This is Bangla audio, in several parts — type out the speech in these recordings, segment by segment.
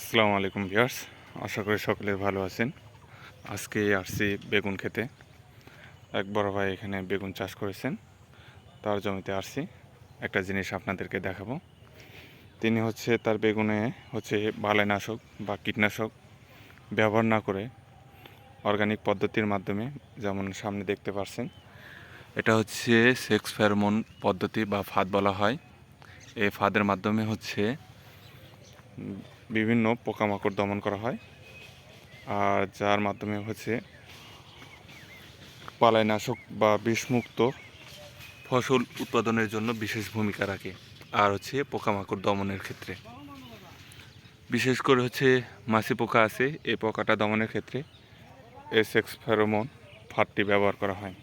আসসালামু আলাইকুম ভিয়ার্স আশা করি সকলে ভালো আছেন। আজকে আসছি বেগুন খেতে। এক বড় ভাই এখানে বেগুন চাষ করেছেন। তার জমিতে আসছি। একটা জিনিস আপনাদেরকে দেখাবো। তিনি হচ্ছে তার বেগুনে হচ্ছে বালাইনাশক বা কীটনাশক ব্যবহার না করে অর্গানিক পদ্ধতির মাধ্যমে যেমন সামনে দেখতে পাচ্ছেন এটা হচ্ছে সেক্স ফেরোমন পদ্ধতি বা ফাঁদ বলা হয়। এই ফাঁদের মাধ্যমে হচ্ছে বিভিন্ন পোকামাকড় দমন করা হয়, আর যার মাধ্যমে হচ্ছে পালাইনাশক বা বিষমুক্ত ফসল উৎপাদনের জন্য বিশেষ ভূমিকা রাখে, আর হচ্ছে পোকামাকড় দমনের ক্ষেত্রে। বিশেষ করে হচ্ছে মাছি পোকা আছে, এই পোকাটা দমনের ক্ষেত্রে এসএক্স ফেরোমন ফাঁদটি ব্যবহার করা হয়।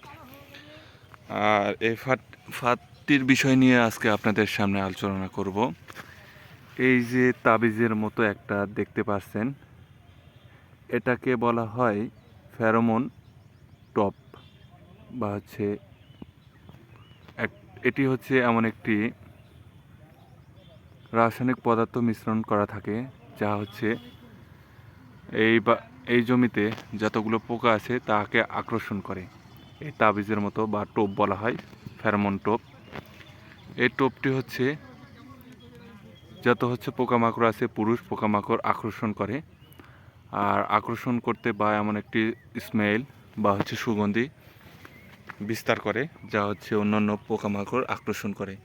আর এই ফাঁদ, ফাঁদটির বিষয় নিয়ে আজকে আপনাদের সামনে আলোচনা করব। এই যে তাবিজের মতো একটা দেখতে পাচ্ছেন, এটাকে বলা হয় ফেরোমন টপ বা হচ্ছে এটি হচ্ছে এমন একটি রাসায়নিক পদার্থ মিশ্রণ করা থাকে, যা হচ্ছে এই বা, এই জমিতে যতগুলো পোকা আছে তাকে আকর্ষণ করে। এই তাবিজের মতো বা টোপ বলা হয় ফেরোমন টোপ। এই টোপটি হচ্ছে যত হচ্ছে পোকামাকড় আছে, পুরুষ পোকামাকড় আকর্ষণ করে। আর আকর্ষণ করতে বা এমন একটি স্মেল বা হচ্ছে সুগন্ধি বিস্তার করে, যা হচ্ছে অন্যান্য পোকামাকড় আকর্ষণ করে।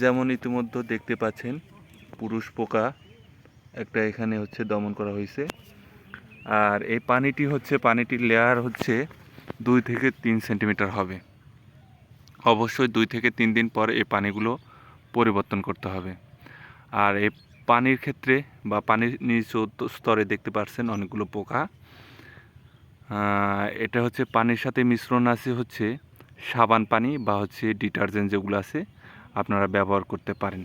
যেমন ইতিমধ্যে দেখতে পাচ্ছেন, পুরুষ পোকা একটা এখানে হচ্ছে দমন করা হয়েছে। আর এই পানিটি হচ্ছে, পানিটির লেয়ার হচ্ছে দুই থেকে তিন সেন্টিমিটার হবে। অবশ্যই দুই থেকে তিন দিন পর এই পানিগুলো পরিবর্তন করতে হবে। আর এই পানির ক্ষেত্রে বা পানির নিচ স্তরে দেখতে পাচ্ছেন অনেকগুলো পোকা। এটা হচ্ছে পানির সাথে মিশ্রণ আছে হচ্ছে সাবান পানি বা হচ্ছে ডিটারজেন্ট যেগুলো আছে, আপনারা ব্যবহার করতে পারেন।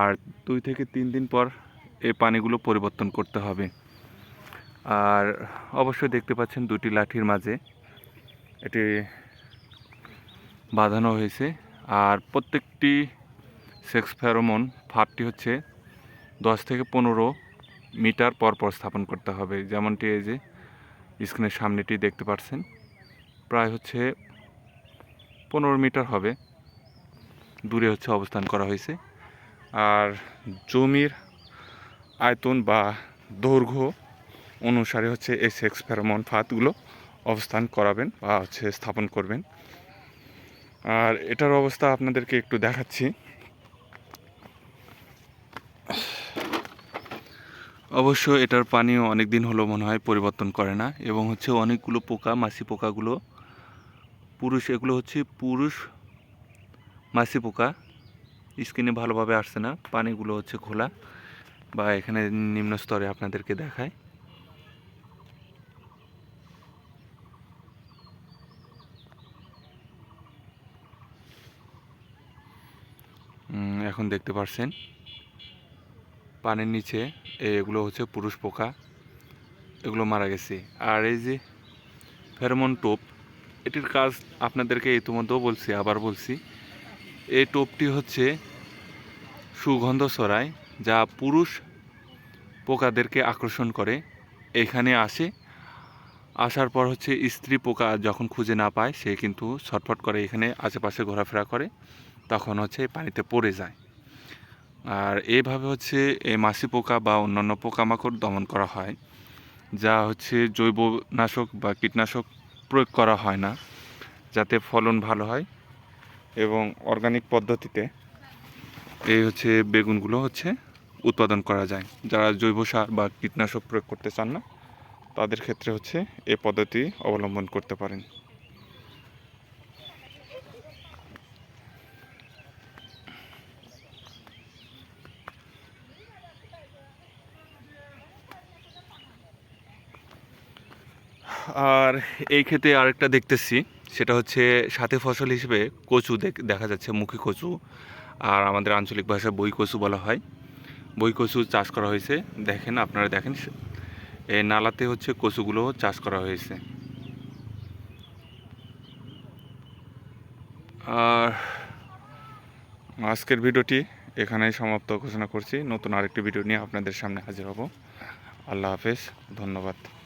আর দুই থেকে তিন দিন পর এই পানিগুলো পরিবর্তন করতে হবে। আর অবশ্যই দেখতে পাচ্ছেন দুটি লাঠির মাঝে এটি বাঁধানো হয়েছে। আর প্রত্যেকটি সেক্স ফেরোমন ফাঁদটি হচ্ছে দশ থেকে পনেরো মিটার পর পর স্থাপন করতে হবে। যেমনটি এই যে স্ক্রিনের সামনেটি দেখতে পাচ্ছেন, প্রায় হচ্ছে পনেরো মিটার হবে। দূরে হচ্ছে অবস্থান করা হয়েছে। আর জমির আয়তন বা দৈর্ঘ্য অনুসারে হচ্ছে এই সেক্স ফেরোমন ফাঁদগুলো অবস্থান করাবেন বা হচ্ছে স্থাপন করবেন। আর এটার অবস্থা আপনাদেরকে একটু দেখাচ্ছি। অবশ্য এটার পানিও অনেক দিন হলো মনে হয় পরিবর্তন করে না এবং হচ্ছে অনেকগুলো পোকা, মাছি পোকাগুলো, পুরুষ, এগুলো হচ্ছে পুরুষ মাছি পোকা। স্কিনে ভালোভাবে আসছে না, পানিগুলো হচ্ছে খোলা বা এখানে নিম্ন স্তরে আপনাদেরকে দেখায়। এখন দেখতে পাচ্ছেন পানির নিচে এগুলো হচ্ছে পুরুষ পোকা, এগুলো মারা গেছে। আর এই যে ফেরোমন টোপ, এটির কাজ আপনাদেরকে ইতিমধ্যেও বলছি, আবার বলছি। এই টোপটি হচ্ছে সুগন্ধ ছড়ায়, যা পুরুষ পোকাদেরকে আকর্ষণ করে। এখানে আসে, আসার পর হচ্ছে স্ত্রী পোকা যখন খুঁজে না পায়, সে কিন্তু ছটফট করে এখানে, আশেপাশে ঘোরাফেরা করে, তখন হচ্ছে পানিতে পড়ে যায়। আর এইভাবে হচ্ছে এই মাছি পোকা বা অন্যান্য পোকামাকড় দমন করা হয়, যা হচ্ছে জৈব নাশক বা কীটনাশক প্রয়োগ করা হয় না, যাতে ফলন ভালো হয় এবং অর্গানিক পদ্ধতিতে এই হচ্ছে বেগুনগুলো হচ্ছে উৎপাদন করা যায়। যারা জৈব সার বা কীটনাশক প্রয়োগ করতে চান না, তাদের ক্ষেত্রে হচ্ছে এই পদ্ধতি অবলম্বন করতে পারেন। আর এই ক্ষেতে আরেকটা দেখতেছি, সেটা হচ্ছে সাথে ফসল হিসেবে কচু দেখ- দেখা যাচ্ছে, মুখী কচু আর আমাদের আঞ্চলিক ভাষায় বই কচু বলা হয়। বই কচু চাষ করা হয়েছে, দেখেন, আপনারা দেখেন এই নালাতে হচ্ছে কচুগুলো চাষ করা হয়েছে। আর আজকের ভিডিওটি এখানেই সমাপ্ত ঘোষণা করছি। নতুন আরেকটি ভিডিও নিয়ে আপনাদের সামনে হাজির হব। আল্লাহ হাফেজ, ধন্যবাদ।